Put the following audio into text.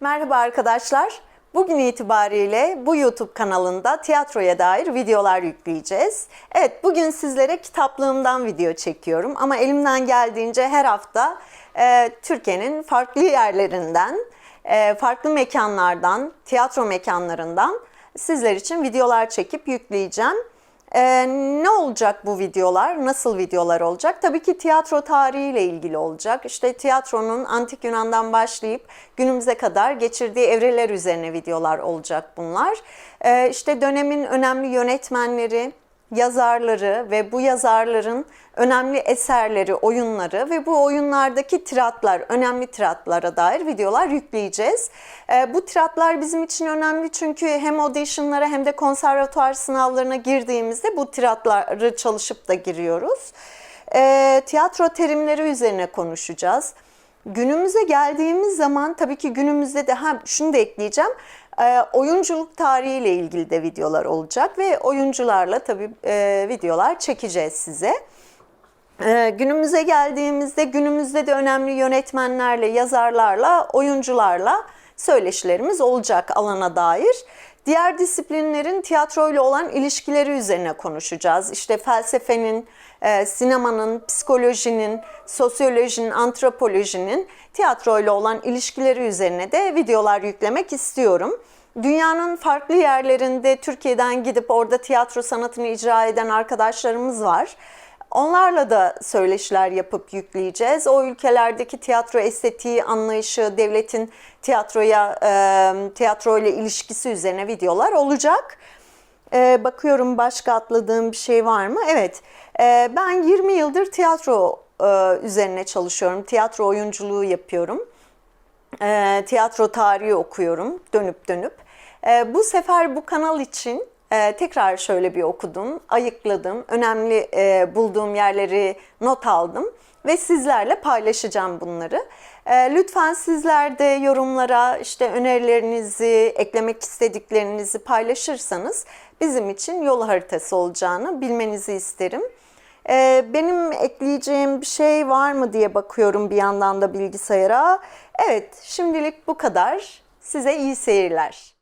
Merhaba arkadaşlar. Bugün itibariyle bu YouTube kanalında tiyatroya dair videolar yükleyeceğiz. Evet, bugün sizlere kitaplığımdan video çekiyorum ama elimden geldiğince her hafta e, Türkiye'nin farklı yerlerinden, e, farklı mekanlardan, tiyatro mekanlarından sizler için videolar çekip yükleyeceğim. Ee, ne olacak bu videolar? Nasıl videolar olacak? Tabii ki tiyatro tarihiyle ilgili olacak. İşte tiyatronun antik Yunan'dan başlayıp günümüze kadar geçirdiği evreler üzerine videolar olacak bunlar. Ee, işte dönemin önemli yönetmenleri, yazarları ve bu yazarların önemli eserleri, oyunları ve bu oyunlardaki tiratlar, önemli tiratlara dair videolar yükleyeceğiz. Ee, bu tiratlar bizim için önemli çünkü hem auditionlara hem de konservatuar sınavlarına girdiğimizde bu tiratları çalışıp da giriyoruz. Ee, tiyatro terimleri üzerine konuşacağız. Günümüze geldiğimiz zaman tabii ki günümüzde de ha şunu da ekleyeceğim. E, oyunculuk tarihiyle ilgili de videolar olacak ve oyuncularla tabii e, videolar çekeceğiz size. E, günümüze geldiğimizde günümüzde de önemli yönetmenlerle, yazarlarla, oyuncularla söyleşilerimiz olacak alana dair. Diğer disiplinlerin tiyatroyla olan ilişkileri üzerine konuşacağız. İşte felsefenin, e, sinemanın, psikolojinin, sosyolojinin, antropolojinin tiyatroyla olan ilişkileri üzerine de videolar yüklemek istiyorum. Dünyanın farklı yerlerinde Türkiye'den gidip orada tiyatro sanatını icra eden arkadaşlarımız var. Onlarla da söyleşiler yapıp yükleyeceğiz. O ülkelerdeki tiyatro estetiği anlayışı, devletin tiyatroya, e, tiyatro ile ilişkisi üzerine videolar olacak. E, bakıyorum başka atladığım bir şey var mı? Evet, e, ben 20 yıldır tiyatro e, üzerine çalışıyorum. Tiyatro oyunculuğu yapıyorum. E, tiyatro tarihi okuyorum dönüp dönüp. E, bu sefer bu kanal için ee, tekrar şöyle bir okudum, ayıkladım, önemli e, bulduğum yerleri not aldım ve sizlerle paylaşacağım bunları. Ee, lütfen sizler de yorumlara işte önerilerinizi, eklemek istediklerinizi paylaşırsanız bizim için yol haritası olacağını bilmenizi isterim. Ee, benim ekleyeceğim bir şey var mı diye bakıyorum bir yandan da bilgisayara. Evet, şimdilik bu kadar. Size iyi seyirler.